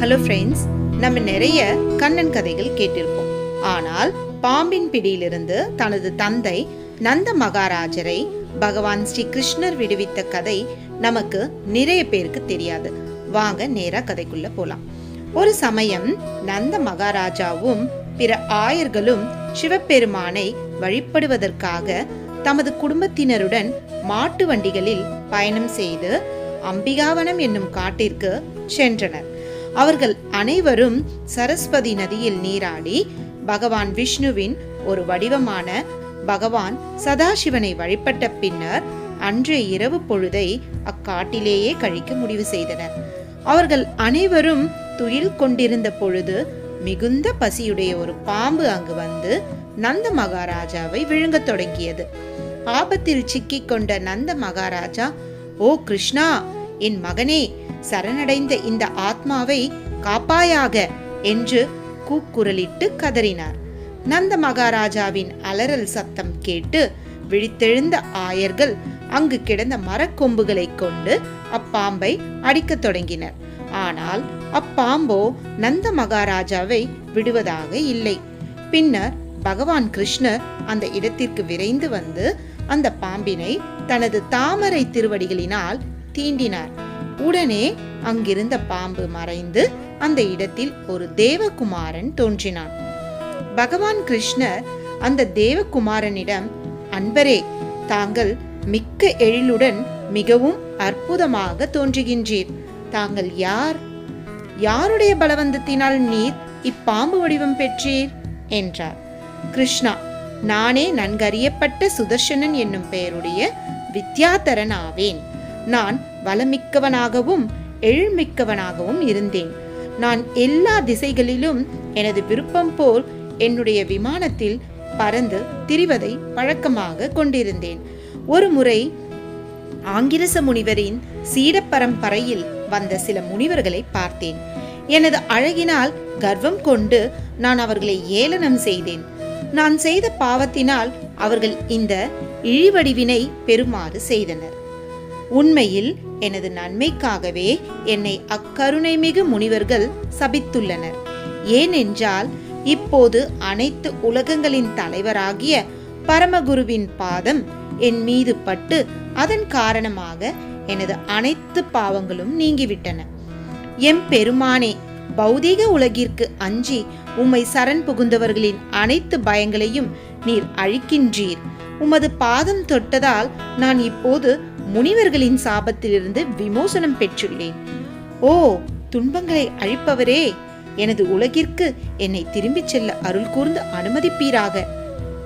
Hello friends நம்ம நிறைய கண்ணன் கதைகள் கேட்டிருப்போம். ஆனால் பாம்பின் பிடியிலிருந்து தனது தந்தை நந்த மகாராஜரை பகவான் ஸ்ரீ கிருஷ்ணர் விடுவித்த கதை நமக்கு நிறைய பேருக்கு தெரியாது. வாங்க நேரா கதைக்குள்ள போலாம். ஒரு சமயம் நந்த மகாராஜாவும் பிற ஆயர்களும் சிவபெருமானை வழிபடுவதற்காக தமது குடும்பத்தினருடன் மாட்டு வண்டிகளில் பயணம் செய்து அம்பிகாவனம் என்னும் காட்டிற்கு சென்றனர். அவர்கள் அனைவரும் சரஸ்வதி நதியில் நீராடி பகவான் விஷ்ணுவின் ஒரு வடிவமான பகவான் சதாசிவனை வழிபட்ட பின்னர் அன்றைய இரவு பொழுதை அக்காட்டிலேயே கழிக்க முடிவு செய்தனர். அவர்கள் அனைவரும் துயில் கொண்டிருந்த பொழுது மிகுந்த பசியுடைய ஒரு பாம்பு அங்கு வந்து நந்த மகாராஜாவை விழுங்கத் தொடங்கியது. ஆபத்தில் சிக்கிக் கொண்ட நந்த மகாராஜா ஓ கிருஷ்ணா என் மகனே சரணடைந்த இந்த ஆத்மாவை காப்பாயாக என்று கூக்குரலிட்டு கதறினார். நந்த மகாராஜாவின் அலறல் சத்தம் கேட்டு விழித்தெழுந்த ஆயர்கள் அங்கு கிடந்த மரக்கொம்புகளை கொண்டு அப்பாம்பை அடிக்கத் தொடங்கினர். ஆனால் அப்பாம்போ நந்த மகாராஜாவை விடுவதாக இல்லை. பின்னர் பகவான் கிருஷ்ணர் அந்த இடத்திற்கு விரைந்து வந்து அந்த பாம்பினை தனது தாமரை திருவடிகளினால் தீண்டினார். உடனே அங்கிருந்த பாம்பு மறைந்து அந்த இடத்தில் ஒரு தேவகுமாரன் தோன்றினான். பகவான் கிருஷ்ணர் அந்த தேவகுமாரனிடம் அன்பரே தாங்கள் மிக்க எழிலுடன் மிகவும் அற்புதமாக தோன்றுகின்றீர். தாங்கள் யார்? யாருடைய பலவந்தத்தினால் நீர் இப்பாம்பு வடிவம் பெற்றீர்? என்றார். கிருஷ்ணா நானே நன்கறியப்பட்ட சுதர்சனன் என்னும் பெயருடைய வித்யாதரன் ஆவேன் நான் வளமிக்கவனாகவும் எழில்மிக்கவனாகவும் இருந்தேன். நான் எல்லா திசைகளிலும் எனது விருப்பம் போல் என்னுடைய விமானத்தில் பறந்து திரிவதை பழக்கமாக கொண்டிருந்தேன். ஒரு முறை ஆங்கிரச முனிவரின் சீடப்பரம்பரையில் வந்த சில முனிவர்களை பார்த்தேன். எனது அழகினால் கர்வம் கொண்டு நான் அவர்களை ஏளனம் செய்தேன். நான் செய்த பாவத்தினால் அவர்கள் இந்த இழிவடிவினை பெறுமாறு செய்தனர். உண்மையில் எனது நன்மைக்காகவே என்னை அக்கருணை மிகு முனிவர்கள் சபித்துள்ளனர். ஏனென்றால் இப்போது அனைத்து உலகங்களின் தலைவராகிய பரமகுருவின் பாதம் என் மீது பட்டு அதன் காரணமாக எனது அனைத்து பாவங்களும் நீங்கிவிட்டன. எம் பெருமானே பௌதீக உலகிற்கு அஞ்சி உம்மை சரண் புகுந்தவர்களின் அனைத்து பயங்களையும் நீர் அழிக்கின்றீர். உமது பாதம் தொட்டதால் நான் இப்போது முனிவர்களின் சாபத்திலிருந்து விமோசனம் பெற்றுள்ளேன். ஓ துன்பங்களை அழிப்பவரே எனது உலகிற்கு என்னை திரும்பிச் செல்ல அருள் கூர்ந்து அனுமதிப்பீராக.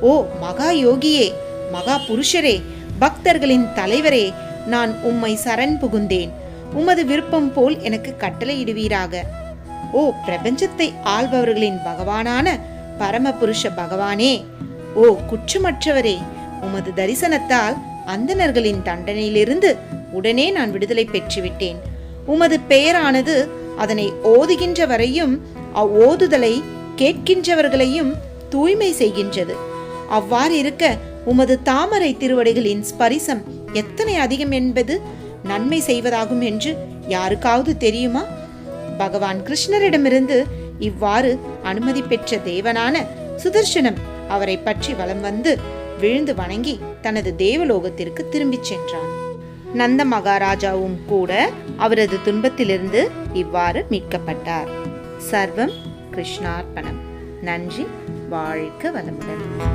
ஓ மகா யோகியே மகா புருஷரே பக்தர்களின் தலைவரே நான் உம்மை சரண் புகுந்தேன். உமது விருப்பம் போல் எனக்கு கட்டளையிடுவீராக. ஓ பிரபஞ்சத்தை ஆள்பவர்களின் பகவானான பரமபுருஷ பகவானே ஓ குற்றமற்றவரே உமது தரிசனத்தால் அந்தணர்களின் தண்டனையிலிருந்து உடனே நான் விடுதலை பெற்றுவிட்டேன். உமது பெயரானது அதனை ஓதுகின்ற வரையும் அவ்வோதுதலை கேட்கின்றவர்களையும் தூய்மை செய்கின்றது. அவ்வாறு இருக்க உமது தாமரை திருவடிகளின் ஸ்பரிசம் எத்தனை அதிகம் என்பது நன்மை செய்வதாகும் என்று யாருக்காவது தெரியுமா? பகவான் கிருஷ்ணரிடமிருந்து இவ்வாறு அனுமதி பெற்ற தேவனான சுதர்சனம் அவரை பற்றி வலம் வந்து விழுந்து வணங்கி தனது தேவலோகத்திற்கு திரும்பிச் சென்றான். நந்த மகாராஜாவும் கூட அவரது துன்பத்திலிருந்து இவ்வாறு மீட்கப்பட்டார். சர்வம் கிருஷ்ணார்ப்பணம். நன்றி. வாழ்க வளமுடன்.